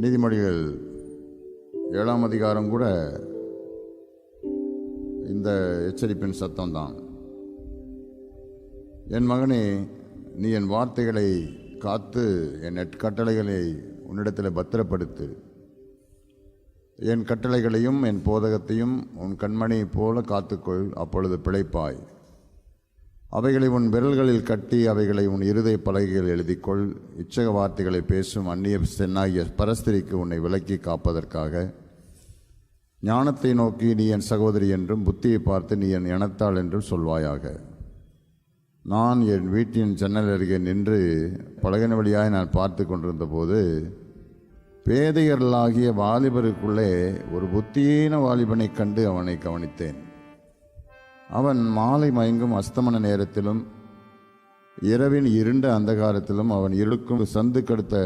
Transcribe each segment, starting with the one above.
நீதிமொழிகள் ஏழாம் அதிகாரம் கூட இந்த எச்சரிப்பின் சத்தம்தான். என் மகனே நீ என் வார்த்தைகளை காத்து என் நெற்கட்டளைகளை உன்னிடத்தில் பத்திரப்படுத்து. என் கட்டளைகளையும் என் போதகத்தையும் உன் கண்மணியைப் போல காத்துக்கொள் அப்பொழுது பிழைப்பாய். அவைகளை உன் விரல்களில் கட்டி அவைகளை உன் இருதய பலகையில் எழுதிக்கொள். இச்சக வார்த்தைகளை பேசும் அந்நிய சென்னாகிய பரஸ்திரிக்கு உன்னை விலக்கி காப்பதற்காக. ஞானத்தை நோக்கி நீ என் சகோதரி என்றும் புத்தியை பார்த்து நீ என் இனத்தாள் என்றும் சொல்வாயாக. நான் என் வீட்டின் ஜன்னல் அருகே நின்று பழகின வழியாய் நான் பார்த்து கொண்டிருந்த போது பேதையர்களாகிய வாலிபருக்குள்ளே ஒரு புத்தியீன வாலிபனைக் கண்டு அவனை கவனித்தேன். அவன் மாலை மயங்கும் அஸ்தமன நேரத்திலும் இரவின் இருண்ட அந்தகாரத்திலும் அவன் இருக்கும் சந்து கடுத்த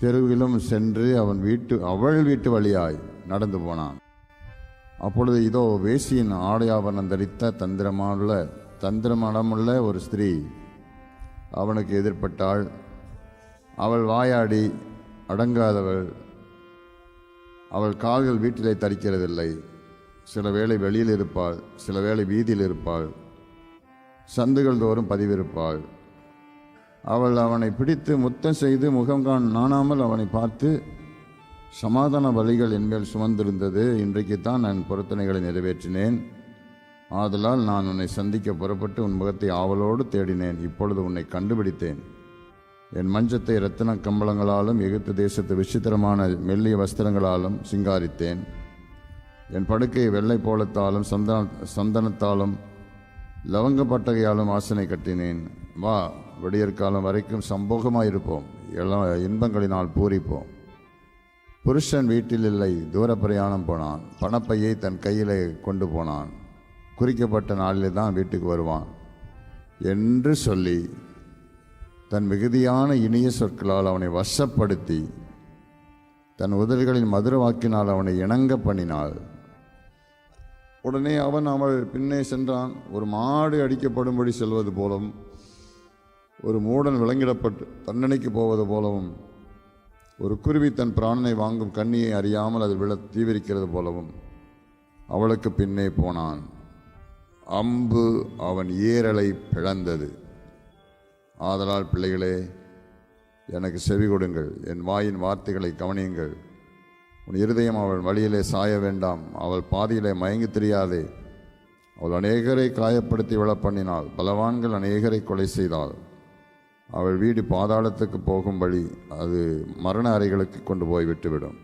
தெருவிலும் சென்று அவன் வீட்டு அவள் வீட்டு வழியாய் நடந்து போனான். அப்பொழுது இதோ வேசியின் ஆடையாபரணம் தரித்த தந்திரமானுள்ள தந்திரமடமுள்ள ஒரு ஸ்திரீ அவனுக்கு எதிர்ப்பட்டாள் அவள் வாயாடி அடங்காதவள் அவள் கால்கள் வீட்டிலே தரிக்கிறதில்லை. சில வேளை வெளியில் இருப்பாள் சில வேளை வீதியில் இருப்பாள். சந்துகள் தோறும் பதிவிருப்பாள். அவள் அவனை பிடித்து முத்தம் செய்து முகம் காண் நாணாமல் அவனை பார்த்து சமாதான வழிகள் என்மேல் சுமந்திருந்தது. இன்றைக்கு தான் நான் பொருத்தனைகளை நிறைவேற்றினேன். ஆதலால் நான் உன்னை சந்திக்க புறப்பட்டு உன் முகத்தை ஆவலோடு தேடினேன். இப்பொழுது உன்னை கண்டுபிடித்தேன். என் மஞ்சத்தை இரத்தின கம்பளங்களாலும் எகிப்து தேசத்து விசித்திரமான மெல்லிய வஸ்திரங்களாலும் சிங்காரித்தேன். என் படுக்கையை வெள்ளை போலத்தாலும் சந்தன சந்தனத்தாலும் லவங்க பட்டகையாலும் ஆசனை கட்டினேன். வா விடியற்காலம் வரைக்கும் சம்போகமாயிருப்போம். எல்லா இன்பங்களினால் பூரிப்போம். புருஷன் வீட்டில் இல்லை தூர பிரயாணம் போனான். பணப்பையை தன் கையில் கொண்டு போனான். குறிக்கப்பட்ட நாளிலே தான் வீட்டுக்கு வருவான். என்று சொல்லி தன் மிகுதியான இனிய சொற்களால் அவனை வசப்படுத்தி தன் உதடுகளின் மதுர வாக்கினால் அவனை இணங்க பண்ணினாள். உடனே அவன் அவள் பின்னே சென்றான். ஒரு மாடு அடிக்கப்படும்படி செல்வது போலவும் ஒரு மூடன் விளங்கிடப்பட்டு தண்டனைக்கு போவது போலவும் ஒரு குருவி தன் பிராணனை வாங்கும் கண்ணியை அறியாமல் அது விழ தீவிரிக்கிறது போலவும் அவளுக்கு பின்னே போனான். அம்பு அவன் ஏரலை பிளந்தது. ஆதலால் பிள்ளைகளே எனக்கு செவி கொடுங்கள். என் வாயின் வார்த்தைகளை கவனியுங்கள். உன் இருதயம் அவள் வழியிலே சாய வேண்டாம். அவள் பாதியிலே மயங்கி தெரியாதே. அவள் அநேகரை காயப்படுத்தி விழப்பண்ணினாள் பலவான்கள் அநேகரை கொலை செய்தாள். அவள் வீடு பாதாளத்துக்கு போகும் வழி அது மரண அறைகளுக்கு கொண்டு போய் விட்டுவிடும்.